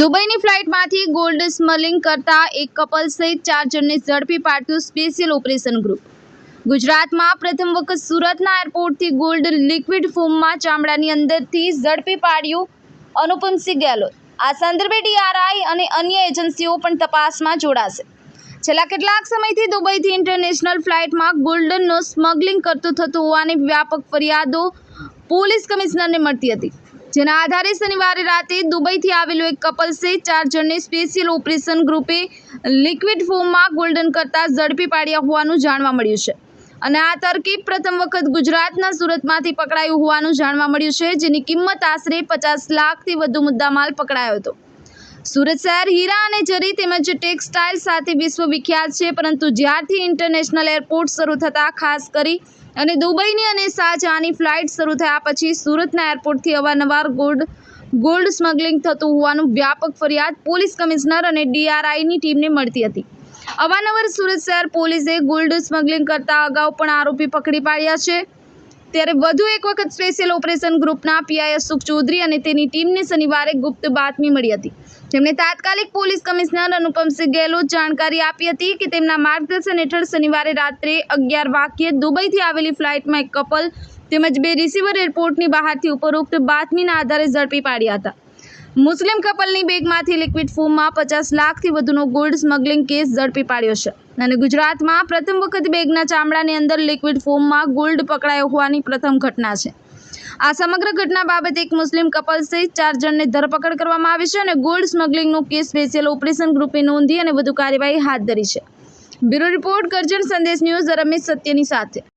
દુબઈની ફ્લાઇટમાંથી gold smuggling કરતા એક couple સહિત ચાર જણને ઝડપી પાડતું સ્પેશિયલ ઓપરેશન ગ્રુપ. ગુજરાતમાં પ્રથમ વખત સુરતના એરપોર્ટથી ગોલ્ડ લિક્વિડ ફોર્મમાં ચામડાની અંદરથી ઝડપી પાડ્યું અનુપમસિંહ ગેહલોત. આ સંદર્ભે ડીઆરઆઈ અને અન્ય એજન્સીઓ પણ તપાસમાં જોડાશે. છેલ્લા કેટલાક સમયથી દુબઈથી ઇન્ટરનેશનલ ફ્લાઇટમાં ગોલ્ડનનો સ્મગલિંગ કરતું થતું હોવાની વ્યાપક ફરિયાદો પોલીસ કમિશનરને મળતી હતી. જેના આધારે શનિવારે રાતે દુબઈથી આવેલું એક કપલ સહિત ચાર જણને સ્પેશિયલ ઓપરેશન ગ્રુપે લિક્વિડ ફોર્મમાં ગોલ્ડન કરતાં ઝડપી પાડ્યા હોવાનું જાણવા મળ્યું છે. અને આ તરકીબ પ્રથમ વખત ગુજરાતના સુરતમાંથી પકડાયું હોવાનું જાણવા મળ્યું છે, જેની કિંમત આશરે પચાસ લાખથી વધુ મુદ્દામાલ પકડાયો હતો. સુરત શહેર હીરા અને જરી તેમજ ટેક્સટાઇલ સાથે વિશ્વ વિખ્યાત છે, પરંતુ જ્યારથી ઇન્ટરનેશનલ એરપોર્ટ શરૂ થતાં, ખાસ કરી અને દુબઈની અને શાહજહાની ફ્લાઇટ શરૂ થયા પછી સુરતના એરપોર્ટથી અવારનવાર ગોલ્ડ ગોલ્ડ સ્મગલિંગ થતું હોવાનું વ્યાપક ફરિયાદ પોલીસ કમિશનર અને ડીઆરઆઈની ટીમને મળતી હતી. અવારનવાર સુરત શહેર પોલીસે ગોલ્ડ સ્મગલિંગ કરતા અગાઉ પણ આરોપી પકડી પાડ્યા છે. ત્યારે વધુ એક વખત સ્પેશિયલ ઓપરેશન ગ્રુપના પીઆઈ અશોક ચૌધરી અને તેની ટીમને શનિવારે ગુપ્ત બાતમી મળી હતી. જેમણે તાત્કાલિક પોલીસ કમિશનર અનુપમસિંહ ગેહલોત જાણકારી આપી હતી કે તેમના માર્ગદર્શન હેઠળ શનિવારે રાત્રે અગિયાર વાગ્યે દુબઈથી આવેલી ફ્લાઇટમાં એક કપલ તેમજ બે રિસીવર એરપોર્ટની બહારથી ઉપરોક્ત બાતમીના આધારે ઝડપી પાડ્યા હતા. મુસ્લિમ કપલની બેગમાંથી લિક્વિડ ફોર્મમાં પચાસ લાખથી વધુનો ગોલ્ડ સ્મગલિંગ કેસ ઝડપી પાડ્યો છે. અને ગુજરાતમાં પ્રથમ વખત બેગના ચામડાની અંદર લિક્વિડ ફોર્મમાં ગોલ્ડ પકડાયો હોવાની પ્રથમ ઘટના છે. આ સમગ્ર ઘટના બાબતે એક મુસ્લિમ કપલ સહિત ચાર જણને ધરપકડ કરવામાં આવી છે અને ગોલ્ડ સ્મગલિંગનો કેસ સ્પેશિયલ ઓપરેશન ગ્રુપે નોંધી અને વધુ કાર્યવાહી હાથ ધરી છે. બ્યુરો રિપોર્ટ કરજણ સંદેશ ન્યૂઝ રમેશ સત્યની સાથે.